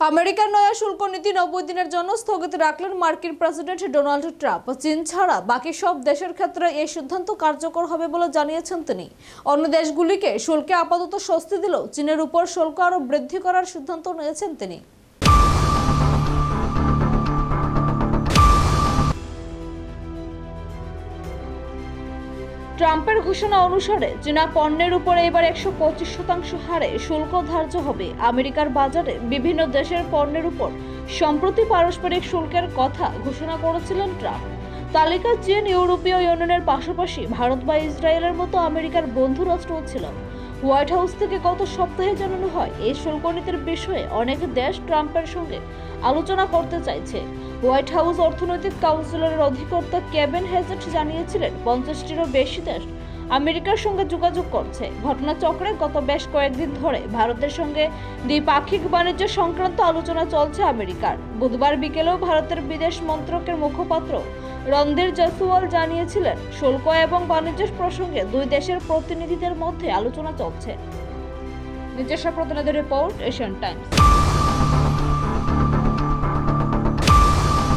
আমেরিকার নয়া শুল্ক নীতি নব্বই দিনের জন্য স্থগিত রাখলেন মার্কিন প্রেসিডেন্ট ডোনাল্ড ট্রাম্প। চীন ছাড়া বাকি সব দেশের ক্ষেত্রে এই সিদ্ধান্ত কার্যকর হবে বলে জানিয়েছেন তিনি। অন্য দেশগুলিকে শুল্কে আপাতত স্বস্তি দিলেও চীনের উপর শুল্ক আরও বৃদ্ধি করার সিদ্ধান্ত নিয়েছেন তিনি। ট্রাম্পের ঘোষণা অনুসারে চীনা পণ্যের উপর এবার একশো পঁচিশ শতাংশ হারে শুল্ক ধার্য হবে। আমেরিকার বাজারে বিভিন্ন দেশের পণ্যের উপর সম্প্রতি পারস্পরিক শুল্কের কথা ঘোষণা করেছিলেন ট্রাম্প। তালিকা চীন, ইউরোপীয় ইউনিয়নের পাশাপাশি ভারত বা ইসরায়েলের মতো আমেরিকার বন্ধু রাষ্ট্রও ছিল। হোয়াইট হাউস থেকে গত সপ্তাহে জানানো হয়, এই শুল্ক নীতির বিষয়ে অনেক দেশ ট্রাম্পের সঙ্গে আলোচনা করতে চাইছে। হোয়াইট হাউস অর্থনৈতিক কাউন্সিলরের অধিকর্তা কেভিন হেজেট জানিয়েছিলেন, পঞ্চাশটিরও বেশি দেশ আমেরিকার সঙ্গে যোগাযোগ করছে। ঘটনাচক্রে গত বেশ কয়েকদিন ধরে ভারতের সঙ্গে দ্বিপাক্ষিক বাণিজ্য সংক্রান্ত আলোচনা চলছে আমেরিকার। বুধবার বিকেলেও ভারতের বিদেশ মন্ত্রকের মুখপাত্র রণধীর জয়সওয়াল জানিয়েছিলেন, শুল্ক এবং বাণিজ্য প্রসঙ্গে দুই দেশের প্রতিনিধিদের মধ্যে আলোচনা চলছে। নিজস্ব প্রতিনিধি রিপোর্ট এশিয়ান টাইমস।